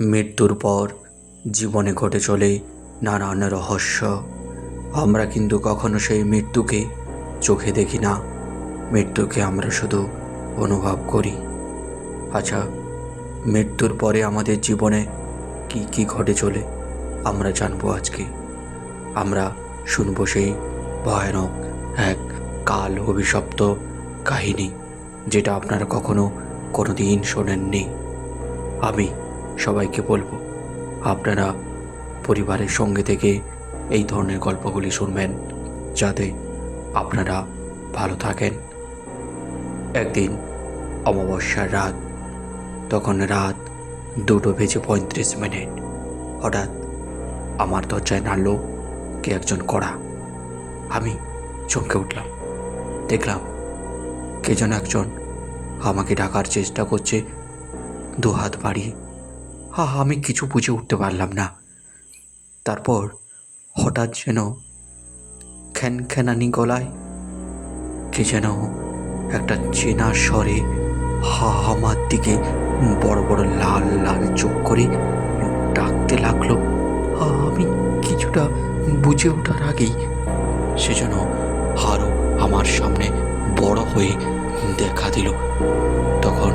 মৃত্যুর পর জীবনে ঘটে চলে নানান রহস্য। আমরা কিন্তু কখনো সেই মৃত্যুকে চোখে দেখি না। মৃত্যুকে আমরা শুধু অনুভব করি। আচ্ছা মৃত্যুর পরে আমাদের জীবনে কি কি ঘটে চলে আমরা জানব আজকে। আমরা শুনব সেই ভয়ানক এক কাল অভিশপ্ত কাহিনী, যেটা আপনারা কখনো কোনো দিন শোনেননি। আমি সবাইকে বলব, আপনারা পরিবারের সঙ্গে থেকে এই ধরনের গল্পগুলি শুনবেন যাতে আপনারা ভালো থাকেন। একদিন অমাবস্যার রাত, তখন রাত দুটো বেজে পঁয়ত্রিশ মিনিট। হঠাৎ আমার দরজায় নাড়ল কে একজন কড়া। আমি চমকে উঠলাম। দেখলাম কে যেন একজন আমাকে ডাকার চেষ্টা করছে। দু হাত বাড়িয়ে হা আমি কিছু বুঝে উঠতে পারলাম না। তারপর হঠাৎ যেন খ্যান খ্যানানি গলায় কে যেন একটা চেনা স্বরে হা আমার দিকে বড় বড় লাল লাল চোখ করে ডাকতে লাগল। আমি কিছুটা বুঝে ওঠার আগেই সে যেন আরও আমার সামনে বড় হয়ে দেখা দিল। তখন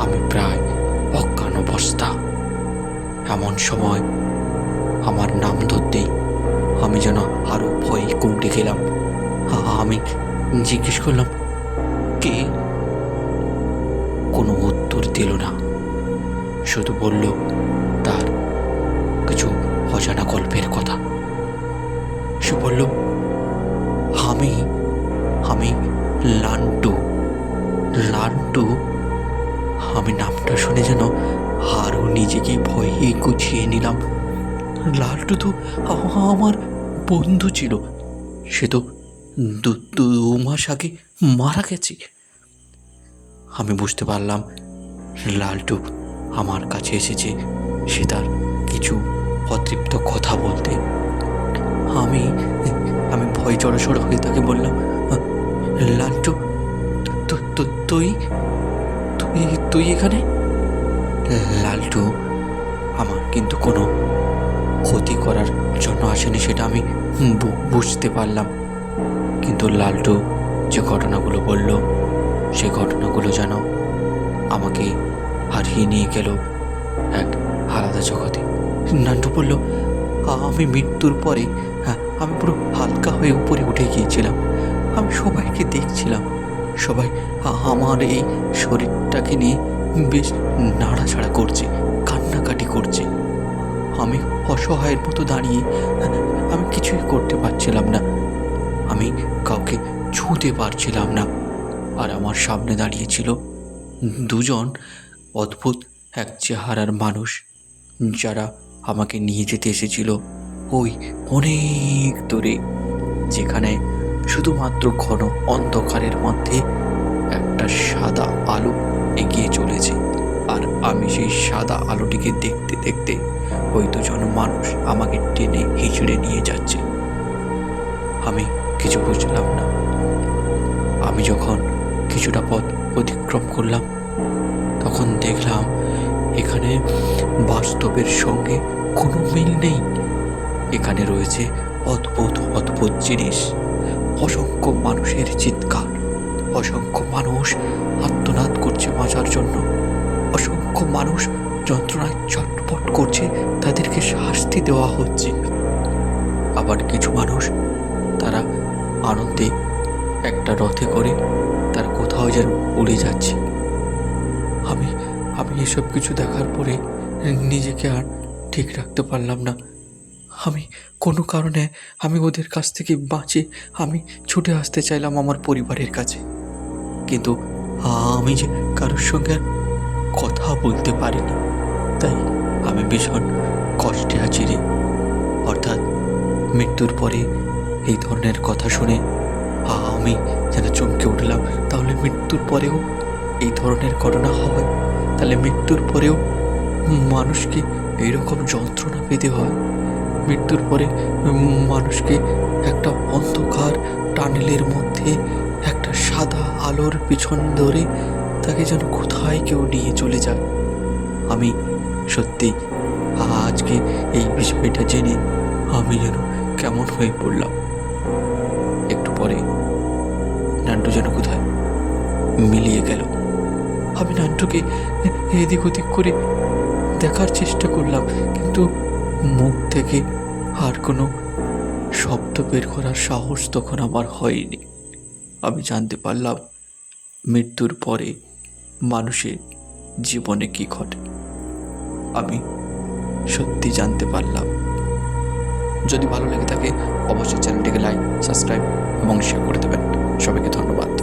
আমি প্রায় অজ্ঞান অবস্থা এমন সময় আমার নাম ধরতেই আমি যেন আরও ভয়ে কুমড়ে গেলাম আমি জিজ্ঞেস করলাম, কে? কোনো উত্তর দিল না। শুধু বলল, তার কিছু অজানা গল্পের কথা। সে বলল আমি নামটা শুনে যেন আরও নিজেকে ভয়ে গুছিয়ে নিলাম। লালটু তো আমার বন্ধু ছিল। সে তো দু মাস আগে মারা গেছে। আমি বুঝতে পারলাম লালটু আমার কাছে এসেছে। সে তার কিছু অতৃপ্ত কথা বলতে। আমি আমি ভয় জড়সড় হয়ে তাকে বললাম লালটু তুই তুই এখানে? লালটু আমার কিন্তু কোনো ক্ষতি করার জন্য আসেনি সেটা আমি বুঝতে পারলাম। কিন্তু লালটু যে ঘটনাগুলো বলল সেই ঘটনাগুলো যেন আমাকে হারিয়ে নিয়ে গেল এক আলাদা জগতে। নান্টু বলল আমি মৃত্যুর পরে হ্যাঁ, আমি পুরো হালকা হয়ে উপরে উঠে গিয়েছিলাম। আমি সবাইকে দেখছিলাম। সবাই আমার এই শরীরটাকে নিয়ে বেশ নাড়াছাড়া করছে, কান্নাকাটি করছে। আমি অসহায়ের মতো দাঁড়িয়ে, আমি কিছুই করতে পারছিলাম না। আমি কাউকে ছুঁতে পারছিলাম না। আর আমার সামনে দাঁড়িয়েছিল দুজন অদ্ভুত এক চেহারার মানুষ, যারা আমাকে নিয়ে যেতে এসেছিল ওই অনেক দূরে, যেখানে শুধুমাত্র ঘন অন্ধকারের মধ্যে একটা সাদা আলো এগিয়ে চলেছে। আর আমি সেই সাদা আলোটিকে দেখতে দেখতে ওই দুজন মানুষ আমাকে টেনে হিঁচড়ে নিয়ে যাচ্ছে। আমি কিছু বুঝলাম না। আমি যখন কিছুটা পথ অতিক্রম করলাম, তখন দেখলাম এখানে বাস্তবের সঙ্গে কোনো মিল নেই। এখানে রয়েছে অদ্ভুত অদ্ভুত জিনিস। অসংখ্য মানুষের চিৎকার, অসংখ্য মানুষ আত্মনাদ করছে বাঁচার জন্য, অসংখ্য মানুষ যন্ত্রণায় চটপট করছে তাদেরকে শাস্তি দেওয়া হচ্ছে। আবার কিছু মানুষ তারা আনন্দে একটা রথে করে তার কোথাও যেন উড়ে যাচ্ছে। আমি আমি এসব কিছু দেখার পরে নিজেকে আর ঠিক রাখতে পারলাম না। আমি কোনো কারণে আমি ওদের কাছ থেকে বাঁচে। আমি ছুটে আসতে চাইলাম আমার পরিবারের কাছে। কিন্তু আমি যে কারোর সঙ্গে আর কথা বলতে পারিনি, তাই আমি ভীষণ কষ্টে আছি রে। অর্থাৎ মৃত্যুর পরে এই ধরনের কথা শুনে আমি যেন চমকে উঠলাম, তাহলে মৃত্যুর পরেও এই ধরনের ঘটনা হয়? তাহলে মৃত্যুর পরেও মানুষকে এইরকম যন্ত্রণা পেতে হয়? মৃত্যুর পরে মানুষকে একটা অন্ধকার টানেলের মধ্যে একটা সাদা আলোর পিছন ধরে তাকে যেন কোথায় কেউ নিয়ে চলে যায়। আমি সত্যি আজকে এই বিষয়টা জেনে আমি যেন কেমন হয়ে পড়লাম। একটু পরে নান্টু যেন কোথায় মিলিয়ে গেল। আমি নান্টুকে এদিক ওদিক করে দেখার চেষ্টা করলাম, কিন্তু মুখ থেকে আর কোনো শব্দ বের করার সাহস তখন আমার হয়নি। আমি জানতে পারলাম মৃত্যুর পরে মানুষের জীবনে কি ঘটে। আমি সত্যি জানতে পারলাম। যদি ভালো লেগে থাকে, অবশ্যই চ্যানেলটিকে লাইক সাবস্ক্রাইব এবং শেয়ার করে দেবেন। সবাইকে ধন্যবাদ।